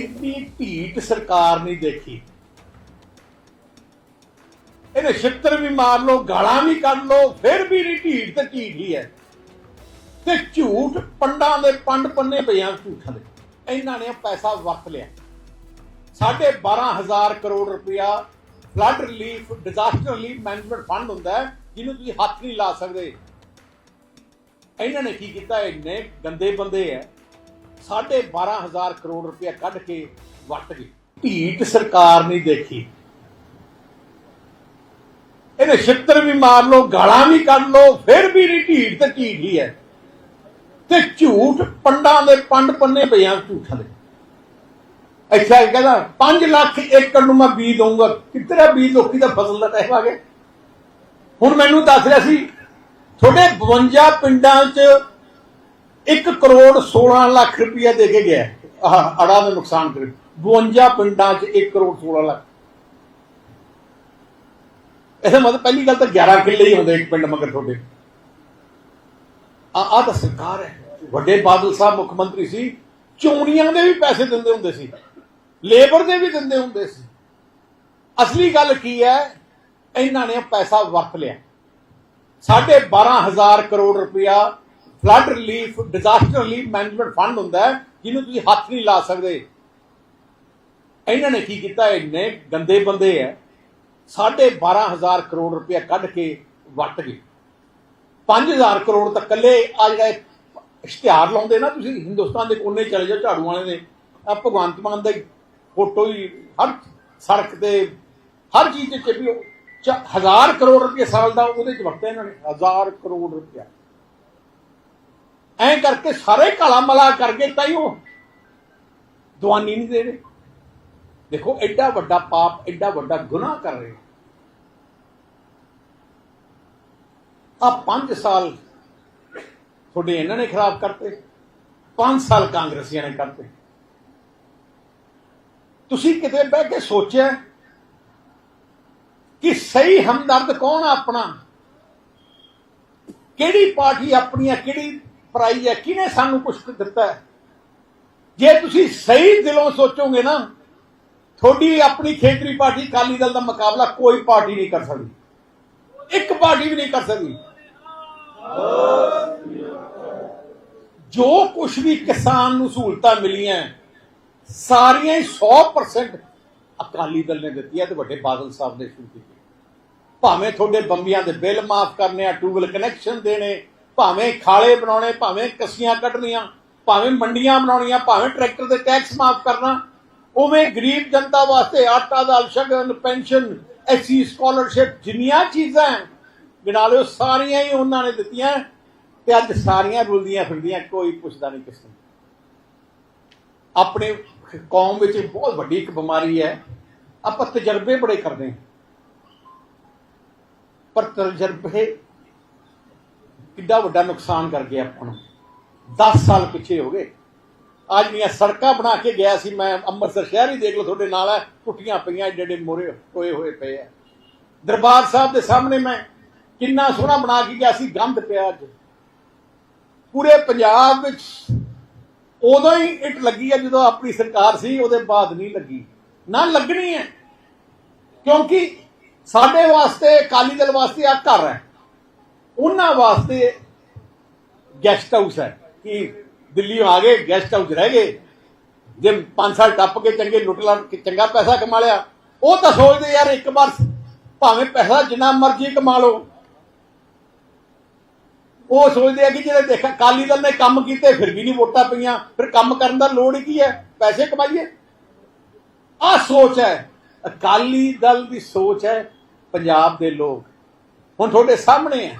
ਇੰਨੀ ਢੀਠ ਸਰਕਾਰ ਨਹੀਂ ਦੇਖੀ। ਇਹਨੇ ਛਿੱਤਰ ਵੀ ਮਾਰ ਲਓ, ਗਾਲਾਂ ਵੀ ਕੱਢ ਲਓ, ਫਿਰ ਵੀ ਨਹੀਂ ਢੀਠ ਤੇ ਢੀਠ ਹੀ ਹੈ? ਤੇ ਝੂਠ ਪੰਡਾਂ ਦੇ ਪੰਡ ਪੰਨੇ ਪਿਆ ਝੂਠਾਂ ਦੇ। ਇਹਨਾਂ ਨੇ ਪੈਸਾ ਵਰਤ ਲਿਆ। ਸਾਢੇ 12000 ਕਰੋੜ ਰੁਪਇਆ flood relief disaster relief management fund ਹੁੰਦਾ ਹੈ, ਜਿਹਨੂੰ ਤੁਸੀਂ ਹੱਥ ਨਹੀਂ ਲਾ ਸਕਦੇ। ਇਹਨਾਂ ਨੇ ਕੀ ਕੀਤਾ? ਇੰਨੇ ਗੰਦੇ ਬੰਦੇ ਐ ਸਾਢੇ 12000 ਕਰੋੜ ਰੁਪਇਆ ਕੱਢ ਕੇ ਵਰਤ ਗਏ। ਢੀਟ ਸਰਕਾਰ ਨਹੀਂ ਦੇਖੀ। ਇਹਨੇ ਛਿੱਤਰ ਵੀ ਮਾਰ ਲਓ, ਗਾਲਾਂ ਵੀ ਕੱਢ ਲਓ, ਫਿਰ ਵੀ ਨਹੀਂ ਢੀਠ ਤੇ ਢੀਠ ਹੀ ਹੈ। ਤੇ ਝੂਠ ਪੰਡਾਂ ਦੇ ਪੰਡ ਪੰਨੇ ਪਿਆ ਝੂਠਾਂ ਦੇ। ਅੱਛਾ ਇਹ ਕਹਿੰਦਾ 5 ਲੱਖ ਏਕੜ ਨੂੰ ਮੈਂ ਬੀਜ ਦਊਂਗਾ। ਕਿਤਨਾ ਬੀਜ? ਲੋਕੀ ਦਾ ਫਸਲ ਦਾ ਟਾਈਮ ਆ ਗਿਆ। ਹੁਣ ਮੈਨੂੰ ਦੱਸ ਰਿਹਾ ਸੀ, ਤੁਹਾਡੇ 52 ਪਿੰਡਾਂ 'ਚ 1 ਕਰੋੜ 16 ਲੱਖ ਰੁਪਇਆ ਦੇ ਕੇ ਗਿਆ। ਆਹ ਅੜਾ ਦਾ ਨੁਕਸਾਨ ਕਰ। 52 ਪਿੰਡਾਂ 'ਚ 1 ਕਰੋੜ 16 ਲੱਖ। ਇਹਦਾ ਮਤਲਬ ਪਹਿਲੀ ਗੱਲ ਤਾਂ 11 ਕਿੱਲੇ ਹੀ ਹੁੰਦੇ ਇੱਕ ਪਿੰਡ ਮਗਰ ਤੁਹਾਡੇ। ਆ ਆ ਤਾਂ ਸਰਕਾਰ ਹੈ। ਵੱਡੇ ਬਾਦਲ ਸਾਹਿਬ ਮੁੱਖ ਮੰਤਰੀ ਸੀ। ਚੋਣੀਆਂ ਦੇ ਵੀ ਪੈਸੇ ਦਿੰਦੇ ਹੁੰਦੇ ਸੀ। ਲੇਬਰ ਦੇ ਵੀ ਦਿੰਦੇ ਹੁੰਦੇ ਸੀ। ਅਸਲੀ ਗੱਲ ਕੀ ਹੈ? ਇਹਨਾਂ ਨੇ ਪੈਸਾ ਵਰਤ ਲਿਆ। ਸਾਢੇ 12000 ਕਰੋੜ ਰੁਪਇਆ flood relief disaster relief management fund ਹੁੰਦਾ ਜਿਹਨੂੰ ਤੁਸੀਂ ਹੱਥ ਨਹੀਂ ਲਾ ਸਕਦੇ। ਇਹਨਾਂ ਨੇ ਕੀ ਕੀਤਾ? ਇੰਨੇ ਗੰਦੇ ਬੰਦੇ ਐ। ਸਾਢੇ 12000 ਕਰੋੜ ਰੁਪਇਆ ਕੱਢ ਕੇ ਵਰਤ ਗਏ। 5000 ਕਰੋੜ ਤਾਂ ਕੱਲੇ ਆ ਜਿਹੜਾ ਇਸ਼ਤਿਹਾਰ ਲਾਉਂਦੇ ਨਾ ਤੁਸੀਂ, ਹਿੰਦੁਸਤਾਨ ਦੇ ਕੋਨੇ ਚਲੇ ਜਾਓ, ਝਾੜੂ ਵਾਲੇ ਦੇ। ਆ ਭਗਵੰਤ ਮਾਨ ਦੇ ਫੋਟੋ ਹੀ ਹਰ ਸੜਕ ਤੇ, ਹਰ ਚੀਜ਼ ਤੇ ਵੀ ਉਹ ਹਜ਼ਾਰ ਕਰੋੜ ਰੁਪਏ ਸਾਲ ਦਾ ਉਹਦੇ ਚ ਵਰਤਿਆ ਇਹਨਾਂ ਨੇ, ਹਜ਼ਾਰ ਕਰੋੜ ਰੁਪਇਆ। ਐਂ ਕਰਕੇ ਸਾਰੇ ਕਾਲਾ ਮਲਾ ਕਰਕੇ ਤਾਂ ਹੀ ਉਹ ਦਵਾਨੀ ਨਹੀਂ ਦੇ ਰਹੇ। ਦੇਖੋ, ਐਡਾ ਵੱਡਾ ਪਾਪ, ਐਡਾ ਵੱਡਾ ਗੁਨਾਹ ਕਰ ਰਹੇ। ਆ 5 ਸਾਲ ਤੁਹਾਡੇ ਇਹਨਾਂ ਨੇ ਖਰਾਬ ਕਰਤੇ 5 ਸਾਲ ਕਾਂਗਰਸੀਆਂ ਨੇ ਕਰਤੇ। ਤੁਸੀਂ ਕਿਤੇ ਬਹਿ ਕੇ ਸੋਚਿਆ ਕਿ ਸਹੀ ਹਮਦਰਦ ਕੌਣ ਆ ਆਪਣਾ? ਕਿਹੜੀ ਪਾਰਟੀ ਆਪਣੀ ਆ, ਕਿਹੜੀ ਪਰਾਈ ਹੈ, ਕਿਹਨੇ ਸਾਨੂੰ ਕੁਝ ਦਿੱਤਾ ਹੈ? ਜੇ ਤੁਸੀਂ ਸਹੀ ਦਿਲੋਂ ਸੋਚੋਗੇ ਨਾ, ਤੁਹਾਡੀ ਆਪਣੀ ਖੇਤਰੀ ਪਾਰਟੀ ਅਕਾਲੀ ਦਲ ਦਾ ਮੁਕਾਬਲਾ ਕੋਈ ਪਾਰਟੀ ਨਹੀਂ ਕਰ ਸਕਦੀ। ਇੱਕ ਪਾਰਟੀ ਵੀ ਨਹੀਂ ਕਰ ਸਕਦੀ। ਜੋ ਕੁਝ ਵੀ ਕਿਸਾਨ ਨੂੰ ਸਹੂਲਤਾਂ ਮਿਲੀਆਂ, ਸਾਰੀਆਂ ਹੀ 100% ਅਕਾਲੀ ਦਲ ਨੇ ਦਿੱਤੀਆਂ ਤੇ ਵੱਡੇ ਬਾਦਲ ਸਾਹਿਬ ਨੇ ਸ਼ੁਰੂ ਕੀਤੀ ਭਾਵੇਂ ਤੁਹਾਡੇ ਬੰਬੀਆਂ ਦੇ ਬਿੱਲ ਮਾਫ ਕਰਨੇ ਆ ਟੂਬਲ ਕਨੈਕਸ਼ਨ ਦੇਣੇ ਭਾਵੇਂ ਖਾਲੇ ਬਣਾਉਣੇ ਭਾਵੇਂ ਕਸੀਆਂ ਕੱਢਣੀਆਂ ਭਾਵੇਂ ਮੰਡੀਆਂ ਬਣਾਉਣੀਆਂ ਭਾਵੇਂ ਟਰੈਕਟਰ ਦੇ ਟੈਕਸ ਮਾਫ ਕਰਨਾ ਉਵੇਂ ਗਰੀਬ ਜਨਤਾ ਵਾਸਤੇ ਆਟਾ ਦਾਲ ਸ਼ਗਨ ਪੈਨਸ਼ਨ ਐਸੀ ਸਕਾਲਰਸ਼ਿਪ ਜਿੰਨੀਆਂ ਚੀਜ਼ਾਂ ਹੈ, ਗਿਣਾ ਲਿਓ ਸਾਰੀਆਂ ਹੀ ਉਹਨਾਂ ਨੇ ਦਿੱਤੀਆਂ ਤੇ ਅੱਜ ਸਾਰੀਆਂ ਰੁਲਦੀਆਂ ਫਿਰਦੀਆਂ ਕੋਈ ਪੁੱਛਦਾ ਨਹੀਂ ਕਿਸ ਨੂੰ। ਆਪਣੇ ਕੌਮ ਵਿੱਚ ਬਹੁਤ ਵੱਡੀ ਇੱਕ ਬਿਮਾਰੀ ਹੈ ਆਪਾਂ ਤਜਰਬੇ ਬੜੇ ਕਰਦੇ ਹਾਂ। ਪਰ ਤਜਰਬੇ ਕਿੱਡਾ ਵੱਡਾ ਨੁਕਸਾਨ ਕਰ ਗਏ ਆਪਾਂ ਨੂੰ। 10 ਸਾਲ ਪਿੱਛੇ ਹੋ ਗਏ। ਅੱਜ ਦੀਆਂ ਸੜਕਾਂ ਬਣਾ ਕੇ ਗਿਆ ਸੀ ਮੈਂ, ਅੰਮ੍ਰਿਤਸਰ ਸ਼ਹਿਰ ਹੀ ਦੇਖ ਲਓ ਤੁਹਾਡੇ ਨਾਲ ਹੈ ਟੁੱਟੀਆਂ ਪਈਆਂ ਜਿਹੜੇ ਏਡੇ ਮੋਰੇ ਹੋਏ ਹੋਏ ਪਏ ਆ। ਦਰਬਾਰ ਸਾਹਿਬ ਦੇ ਸਾਹਮਣੇ ਮੈਂ ਕਿੰਨਾ ਸੋਹਣਾ ਬਣਾ ਕੇ ਗਿਆ ਸੀ ਗੰਦ ਪਿਆ ਅੱਜ। ਪੂਰੇ ਪੰਜਾਬ ਵਿੱਚ ਉਦੋਂ ਹੀ ਇੱਟ ਲੱਗੀ ਹੈ ਜਦੋਂ ਆਪਣੀ ਸਰਕਾਰ ਸੀ, ਉਹਦੇ ਬਾਅਦ ਨਹੀਂ ਲੱਗੀ। ਨਾ ਲੱਗਣੀ ਹੈ, ਕਿਉਂਕਿ ਸਾਡੇ ਵਾਸਤੇ, ਅਕਾਲੀ ਦਲ ਵਾਸਤੇ ਆ ਘਰ ਹੈ। ਉਹਨਾਂ ਵਾਸਤੇ ਗੈਸਟ ਹਾਊਸ ਹੈ ਕਿ ਦਿੱਲੀੋਂ ਆ ਗਏ ਗੈਸਟ ਹਾਊਸ ਰਹਿ ਗਏ। ਜੇ 5 ਸਾਲ ਟੱਪ ਕੇ ਚੰਗੇ ਲੁੱਟ ਲਾ ਕੇ ਚੰਗਾ ਪੈਸਾ ਕਮਾ ਲਿਆ, ਉਹ ਤਾਂ ਸੋਚਦੇ ਯਾਰ ਇੱਕ ਵਾਰ ਭਾਵੇਂ ਪੈਸਾ ਜਿੰਨਾ ਮਰਜ਼ੀ ਕਮਾ ਲਓ। ਉਹ ਸੋਚਦੇ ਆ ਕਿ ਜਿਹੜੇ ਦੇਖ, ਅਕਾਲੀ ਦਲ ਨੇ ਕੰਮ ਕੀਤੇ, ਫਿਰ ਵੀ ਨਹੀਂ ਵੋਟਾਂ ਪਈਆਂ। ਫਿਰ ਕੰਮ ਕਰਨ ਦਾ ਲੋੜ ਕੀ ਹੈ? ਪੈਸੇ ਕਮਾਈਏ। ਆ ਸੋਚ ਹੈ। ਅਕਾਲੀ ਦਲ ਦੀ ਸੋਚ ਹੈ ਪੰਜਾਬ ਦੇ ਲੋਕ। ਹੁਣ ਤੁਹਾਡੇ ਸਾਹਮਣੇ ਹੈ।